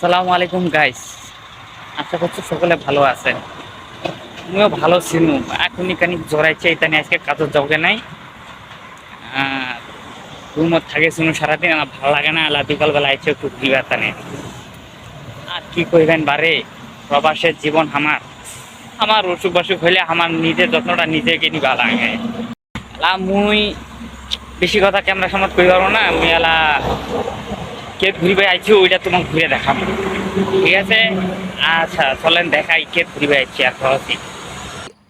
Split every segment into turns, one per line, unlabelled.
সালামু আলাইকুম গাইস আশা করছি সকলে ভালো আছেন। আমিও ভালো ছিনু এখনই কানি জড়াইছে ইতানি আজকে কাজের জগে নাই। রুমত থাকে শুনু সারাদিন আমার ভালো লাগে না আলা বিকালবেলা আইছে একটু ঘুরিবার আর কি কইবেন বারে, প্রবাসের জীবন আমার। আমার অসুখ বসুখ হইলে আমার নিজের যত্নটা নিজেকে নিবা লাগে। এলা মুই বেশি কথা ক্যামেরা সামত পারব না, মুই এলা কে ঘুরিবে, আইছি, ওইটা তোমাকে ঘুরে দেখাবো ঠিক আছে? আচ্ছা চলেন দেখাই কে ঘুরিবে, আইছি, আর সহজে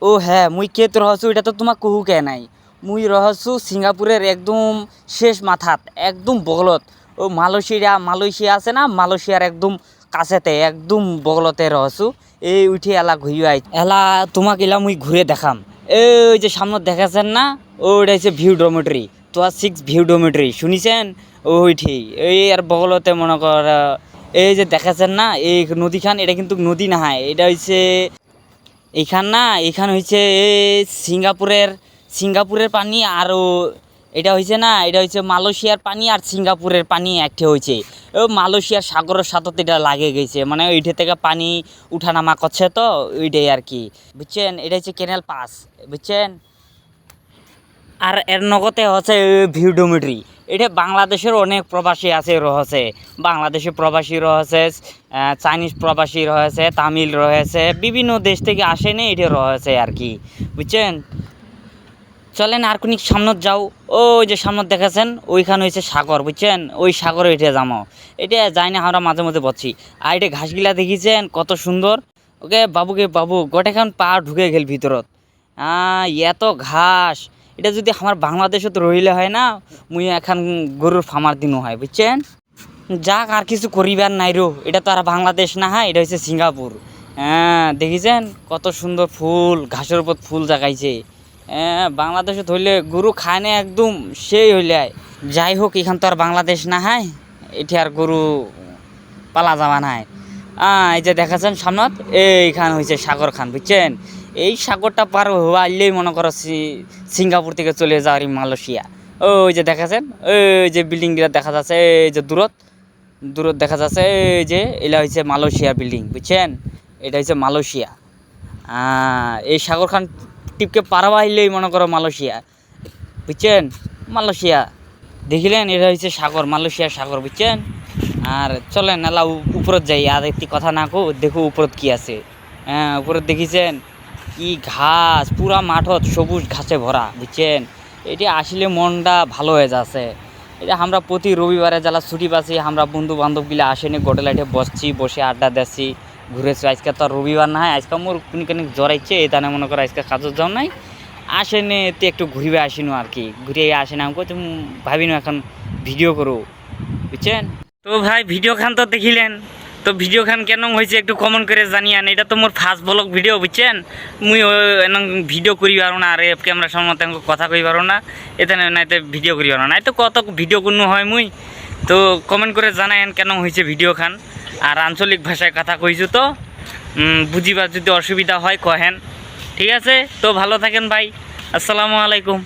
ও হ্যাঁ মুই কেত রহস্য এটা তো তোমাক কহু কে নাই। মুই রহস্য সিঙ্গাপুরের একদম শেষ মাথাত, একদম বগলত। ও মালয়েশিয়া মালয়েশিয়া আছে না? মালয়েশিয়ার একদম কাছেতে, একদম বগলতে রহস্য। এই উঠে এলা ঘুরি আই এলা তোমাক এলা মুই ঘুরে দেখাম। এই যে সামনে দেখাছেন না? ওইটা হচ্ছে ভিউ ডোমেটরি তো আর সিক্স ভিউ ডোমেটরি শুনিছেন? ওইটি এই আর বগলতে মনে কর, এই যে দেখাচ্ছেন না, এই নদীখান, এটা কিন্তু নদী না হয় এটা হচ্ছে এইখান না, এইখান হয়েছে সিঙ্গাপুরের সিঙ্গাপুরের পানি আরও এটা হয়েছে না, এটা হচ্ছে মালয়েশিয়ার পানি আর সিঙ্গাপুরের পানি একটি হয়েছে ও মালয়েশিয়ার সাগরের সাথে এটা লাগে গেছে মানে ওইটা থেকে পানি উঠানামা করছে তো, ওইটাই আর কি। বুঝছেন? এটা হচ্ছে কেনেল পাস বুঝছেন? আর এর নগতে হচ্ছে ভিউ ডোমেটরি এটা বাংলাদেশের অনেক প্রবাসী আছে রয়েছে। বাংলাদেশি প্রবাসী রয়েছে চাইনিজ প্রবাসী রয়েছে, তামিল রয়েছে, বিভিন্ন দেশ থেকে আসেনি এটা রয়েছে আর কি। বুঝছেন? চলেন আর কোনিক সামনত যাও। ওই যে সামনত দেখেছেন ওইখানে হয়েছে সাগর, বুঝছেন? ওই সাগরে এটা যামো। এটা যাই না, আমরা মাঝে মধ্যে বলছি আর এটা ঘাসগুলা দেখিছেন, কত সুন্দর? ওকে, বাবুকে, বাবু, গোটেখান পা ঢুকে গেল ভিতরত। এত ঘাস। এটা যদি আমার বাংলাদেশত রইলে হয় না, মুই এখন গরুর ফার্মার দিনও হয়, বুঝছেন? যাক, আর কিছু করিবার নাই রো, এটা তো আর বাংলাদেশ না হয়, এটা হচ্ছে সিঙ্গাপুর। হ্যাঁ দেখিছেন? কত সুন্দর ফুল, ঘাসের উপর ফুল জাগাইছে। হ্যাঁ বাংলাদেশে ধরলে গরু খায় না একদম, সেই হইলে। যাই হোক, এখান তো আর বাংলাদেশ না হয়, এটি আর গরু পালা যাওয়া নাই। এই যে দেখাচ্ছেন সামনত, এইখান হয়েছে সাগর খান, বুঝছেন? এই সাগরটা পার হইলেই মনে করো সিঙ্গাপুর থেকে চলে যাওয়ার মালয়েশিয়া। ওই যে দেখাচ্ছেন ওই যে বিল্ডিংগুলো দেখা যাচ্ছে, এই যে দূরত দূরত দেখা যাচ্ছে, এই যে এটা হচ্ছে মালয়েশিয়া বিল্ডিং বুঝছেন? এটা হচ্ছে মালয়েশিয়া। এই সাগর খান টিপকে পারাবা হইলেই মনে করো মালয়েশিয়া। বুঝছেন? মালয়েশিয়া। দেখিলেন, এটা হচ্ছে সাগর, মালয়েশিয়ার সাগর, বুঝছেন? আর চলেন, এলা উপরত যাই, আর একটি কথা না কো দেখো উপরত কি আছে। হ্যাঁ উপরত দেখিছেন? কি ঘাস, পুরা মাঠত সবুজ ঘাসে ভরা, বুঝছেন? এটি আসলে মনটা ভালো হয়ে যাচ্ছে। এটা আমরা প্রতি রবিবারে যারা ছুটি পাচ্ছি, আমরা বন্ধু বান্ধবগুলো আসেনি গোটেলাইটে বসছি, বসে আড্ডা দিচ্ছি ঘুরেছি আজকে তো রবিবার না হয়, আজকে মোর কোন জ্বর জড়াইছে এই তানে মনে করো আজকে কাজের যাও নাই। আসেনি তে একটু ঘুরিবে আসিনু আর কি। ঘুরে আসেনি আমাকে তুমি ভাবিনু এখন ভিডিও করো। বুঝছেন?
তো ভাই, ভিডিও খান তো দেখিলেন। তো ভিডিও খান কেন হয়েছে একটু কমেন্ট করে জানিয়ান। এটা তো মোর ফার্স্ট ব্লগ ভিডিও বুঝছেন? মুই এন ভিডিও করি পারো না, আর ক্যামেরার সামনে তেমন কথা কই পারো না। এতে নাইতে ভিডিও করি পারো না। তো কত ভিডিও কোনো হয় মুই? তো কমেন্ট করে জানায়েন কেন হয়েছে ভিডিও খান। আর আঞ্চলিক ভাষায় কথা কইছো তো? বুঝিবার যদি অসুবিধা হয় কহেন। ঠিক আছে? তো ভালো থাকেন ভাই। আসসালামু আলাইকুম।